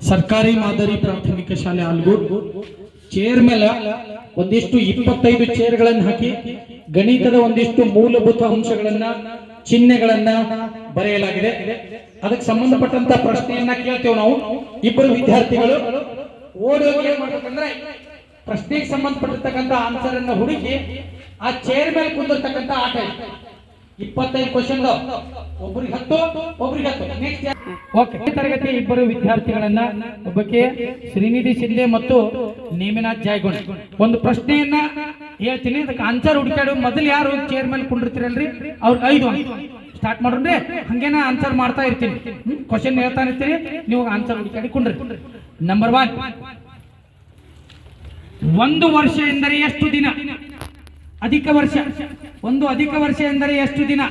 ಸರ್ಕಾರಿ ಮಾದರಿ ಪ್ರಾಥಮಿಕ ಶಾಲೆ ಆಲ್ಗೂರ್ ಚೇರ್ ಮೇಲೆ ಒಂದಿಷ್ಟು ಇಪ್ಪತ್ತೈದು ಚೇರ್ಗಳನ್ನು ಹಾಕಿ ಗಣಿತದ ಒಂದಿಷ್ಟು ಮೂಲಭೂತ ಅಂಶಗಳನ್ನ, ಚಿಹ್ನೆಗಳನ್ನ ಬರೆಯಲಾಗಿದೆ. ಅದಕ್ಕೆ ಸಂಬಂಧಪಟ್ಟಂತ ಪ್ರಶ್ನೆಯನ್ನ ಕೇಳ್ತೇವೆ ನಾವು. ಇಬ್ಬರು ವಿದ್ಯಾರ್ಥಿಗಳು ಓಡೋಗಿ ಮಾಡ್ಬೇಕಂದ್ರೆ ಪ್ರಶ್ನೆಗೆ ಸಂಬಂಧಪಟ್ಟಿರ್ತಕ್ಕಂಥ ಆನ್ಸರ್ ಅನ್ನ ಹುಡುಕಿ ಆ ಚೇರ್ ಮೇಲೆ ಕುಂದಿರ್ತಕ್ಕಂಥ ಆಟ ಇಪ್ಪತ್ತೈದು ಕ್ವಶನ್ ಒಬ್ರಿಗೆ ಹತ್ತು ಒಬ್ರಿಗೆ ಹತ್ತು. ಓಕೆ ತರಗತಿ ಇಬ್ಬರು ವಿದ್ಯಾರ್ಥಿಗಳನ್ನ ಒಬ್ಬಕ್ಕೆ ಶ್ರೀನಿಧಿ ಶಿಂದೆ ಮತ್ತು ನೇಮಿನಾಥ್ ಜಾಯ್ಗೊಂಡ್. ಒಂದು ಪ್ರಶ್ನೆಯನ್ನ ಹೇಳ್ತೀನಿ. ಅದಕ್ಕೆ ಆನ್ಸರ್ ಹುಡುಕಾಡು ಮೊದಲು ಯಾರು ಚೇರ್ ಮೇಲೆ ಕುಂಡಿರ್ತೀರಲ್ರಿ? ಅವ್ರಿಗೆ ಐದು. ಸ್ಟಾರ್ಟ್ ಮಾಡ್ರಿ ಹಂಗೇನ ಆನ್ಸರ್ ಮಾಡ್ತಾ ಇರ್ತೀನಿ. ಕ್ವಶನ್ ಹೇಳ್ತಾ ಇರ್ತೀನಿ. ನೀವು ಆನ್ಸರ್ ಹುಡುಕಾಡಿ ಕುಂಡ್ರಿ. ನಂಬರ್ ಒನ್ ಒಂದು ವರ್ಷ ಎಂದರೆ ಎಷ್ಟು ದಿನ? ಅಧಿಕ ವರ್ಷ. ಒಂದು ಅಧಿಕ ವರ್ಷ ಎಂದರೆ ಎಷ್ಟು ದಿನ?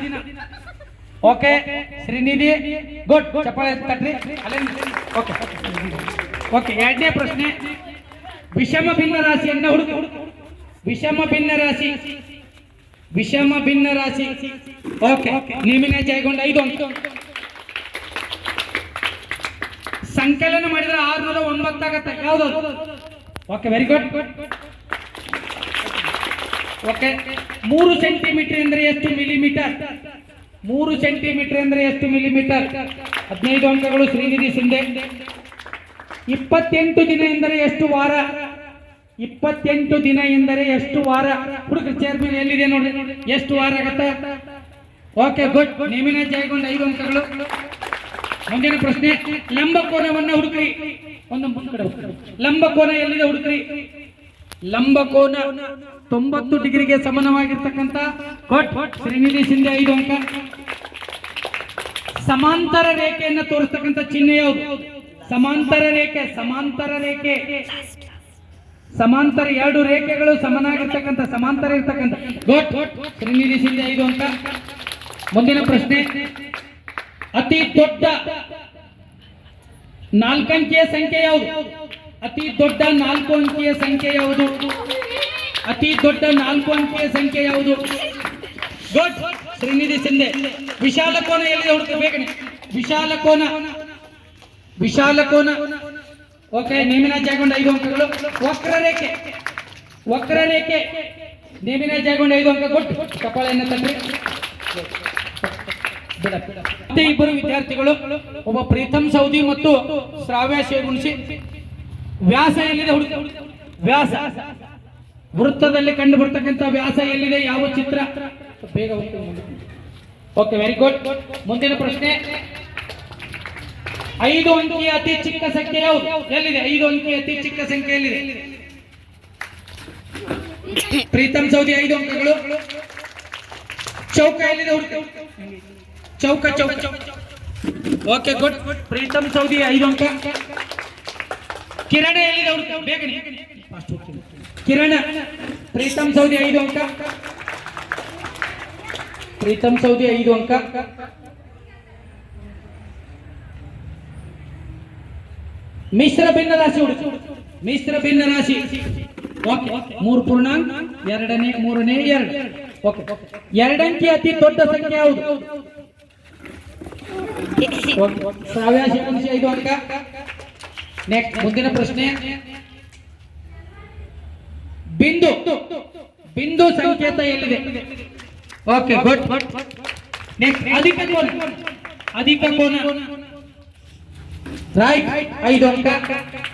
ಓಕೆ ಶ್ರೀನಿಧಿ ಗುಡ್ ಚಪ್ಪಾಳೆ ತಟ್ರಿ. ಓಕೆ ಓಕೆ ಎರಡನೇ ಪ್ರಶ್ನೆ. ವಿಷಮ ಭಿನ್ನ ರಾಶಿಯನ್ನು ಹುಡುಕು. ವಿಷಮ ಭಿನ್ನ ರಾಶಿ. ವಿಷಮ ಭಿನ್ನ ರಾಶಿ. ಓಕೆ ನಿಮಿನ ಜೈಗೊಂಡ ಐದು ಅಂಕ. ಸಂಕಲನ ಮಾಡಿದ್ರೆ ಆರ್ನೂರ ಒಂಬತ್ತಾಗತ್ತೆ ಯಾವ್ದು ಓಕೆ ವೆರಿ ಗುಡ್ ಓಕೆ ಮೂರು ಸೆಂಟಿಮೀಟರ್ ಅಂದ್ರೆ ಎಷ್ಟು ಮಿಲಿಮೀಟರ್ ಮೂರು ಸೆಂಟಿಮೀಟರ್ ಅಂದ್ರೆ ಎಷ್ಟು ಮಿಲಿಮೀಟರ್ ಹದಿನೈದು ಅಂಕಗಳು ಶ್ರೀನಿಧಿ ಸಿಂಧೆ. ಇಪ್ಪತ್ತೆಂಟು ದಿನ ಎಂದರೆ ಎಷ್ಟು ವಾರ? ಇಪ್ಪತ್ತೆಂಟು ದಿನ ಎಂದರೆ ಎಷ್ಟು ವಾರ? ಹುಡುಗ ಚೇರ್ಮನ್ ಎಲ್ಲಿದೆ ನೋಡಿ? ಎಷ್ಟು ವಾರ ಆಗತ್ತೆ? ಓಕೆ ಗುಡ್ ನಿಮಿನ ಜಯಗೊಂಡ ಐದು ಅಂಕಗಳು. ಮುಂದಿನ ಪ್ರಶ್ನೆ, ಲಂಬಕೋನವನ್ನು ಹುಡುಕ್ರಿ. ಒಂದು ಲಂಬ ಲಂಬಕೋನ ಎಲ್ಲಿದೆ ಹುಡುಕ್ರಿ? ಲಂಬಕೋನ ತೊಂಬತ್ತು ಡಿಗ್ರಿಗೆ ಸಮನವಾಗಿರ್ತಕ್ಕಂಥ ಶ್ರೀನಿಧಿ ಸಿಂಧೆ ಐದು ಅಂಕ. ಸಮಾಂತರ ರೇಖೆಯನ್ನು ತೋರಿಸ್ತಕ್ಕಂಥ ಚಿಹ್ನೆ ಯಾವುದು? ಸಮಾಂತರ ರೇಖೆ ಸಮಾಂತರ ರೇಖೆ. ಸಮಾಂತರ ಎರಡು ರೇಖೆಗಳು ಸಮನಾಗಿರ್ತಕ್ಕಂಥ, ಸಮಾಂತರ ಇರ್ತಕ್ಕಂಥ. ಶ್ರೀನಿಧಿ ಸಿಂಧೆ ಐದು ಅಂಕ. ಮುಂದಿನ ಪ್ರಶ್ನೆ. ಅತಿ ದೊಡ್ಡ ನಾಲ್ಕಂಕಿಯ ಸಂಖ್ಯೆ ಯಾವುದು? ಅತಿ ದೊಡ್ಡ ನಾಲ್ಕು ಅಂಕಿಯ ಸಂಖ್ಯೆ ಯಾವುದು? ಅತಿ ದೊಡ್ಡ ನಾಲ್ಕು ಅಂಕಿಯ ಸಂಖ್ಯೆ ಯಾವುದು? ಗುಡ್. ಶ್ರೀನಿಧಿ ಸಿಂಧೆ. ವಿಶಾಲ ಕೋನ ಎಲ್ಲಿ ಹುಡುಕ ಬೇಗನೆ ವಿಶಾಲ ಕೋನ. ವಿಶಾಲ ಕೋನ. ಓಕೆ, ನೇಮಿನ ಜಾಗೊಂಡ ಐದು ಅಂಕಗಳು. ವಕ್ರರೇಖೆ ವಕ್ರರೇಖೆ ನೇಮಿನ ಜಾಗೊಂಡ ಐದು ಅಂಕ. ಕೊಟ್ಟು ಕಪಾಳೆಯನ್ನು ತಂದ್ರಿ. ಮತ್ತೆ ಇಬ್ಬರು ವಿದ್ಯಾರ್ಥಿಗಳು ಒಬ್ಬ ಪ್ರೀತಮ್ ಸೌದಿ ಮತ್ತು ಶ್ರಾವ್ಯ ಶೇಗುಣಿಸಿ ವ್ಯಾಸ ಎಲ್ಲಿದೆ ವ್ಯಾಸ. ವೃತ್ತದಲ್ಲಿ ಕಂಡು ಬರ್ತಕ್ಕಂಥ ವ್ಯಾಸ ಎಲ್ಲಿದೆ? ಯಾವ ಚಿತ್ರ? ಬೇಗ ಓಕೆ ವೆರಿ ಗುಡ್ ಮುಂದಿನ ಪ್ರಶ್ನೆ. ಐದು ಅಂಕಿಯ ಅತಿ ಚಿಕ್ಕ ಸಂಖ್ಯೆ ಯಾವುದು? ಎಲ್ಲಿದೆ? ಐದು ಅಂಕಿಯ ಅತಿ ಚಿಕ್ಕ ಸಂಖ್ಯೆ ಎಲ್ಲಿದೆ? ಪ್ರೀತಮ್ ಸೌದಿ, ಐದು ಅಂಕಗಳು. ಚೌಕ ಎಲ್ಲಿದೆ ಚೌಕ ಚೌಕ. ಓಕೆ ಗುಡ್ ಪ್ರೀತಮ್ ಸೌದಿ, ಐದು ಅಂಕ. ಕಿರಣ ಎಲ್ಲಿದೆ ಬೇಗನೆ. ಕಿರಣ. ಪ್ರೀತಮ್ ಸೌದಿ ಐದು ಅಂಕ. ಪ್ರೀತಮ್ ಸೌದಿ ಐದು ಅಂಕ. ಮಿಶ್ರ ಭಿನ್ನ ರಾಶಿ ಹುಡುಕಿ ಮಿಶ್ರ ಭಿನ್ನ ರಾಶಿ. ಓಕೆ ಮೂರು ಪೂರ್ಣಾಂಕ, ಎರಡನೇ, ಮೂರನೇ, ಎರಡು. ಓಕೆ ಎರಡಂಕಿ ಅತಿ ದೊಡ್ಡ ಸಂಖ್ಯೆ ಯಾವುದು? ಸಾವಿರ ಐದು ಅಂಕ. ನೆಕ್ಸ್ಟ್ ಮುಂದಿನ ಪ್ರಶ್ನೆ. ಬಿಂದು. ಬಿಂದು ಸಂಕೇತ ಎಲ್ಲಿದೆ? ಓಕೆ ಗುಡ್ ನೆಕ್ಸ್ಟ್ ಅಧಿಕ ಕೋನ. ಅಧಿಕ ಕೋನ. ರೈಟ್ ಐದು ಅಂಕ.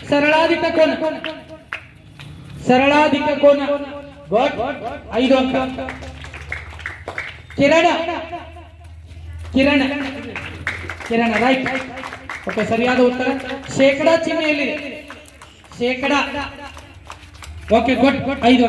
ಸರಳಾಧಿಕ ಕೋನ. ಸರಳಾಧಿಕ ಕೋನ. ಗುಡ್ ಐದು ಅಂಕ. ಕಿರಣ. ಕಿರಣ. ಕಿರಣ ರೈಟ್ ಓಕೆ ಸರಿಯಾದ ಉತ್ತರ. ಶೇಕಡ ಚಿಹ್ನೆಯಲ್ಲಿ. ಶೇಕಡಾ. ಓಕೆ ಗುಡ್ ಐದು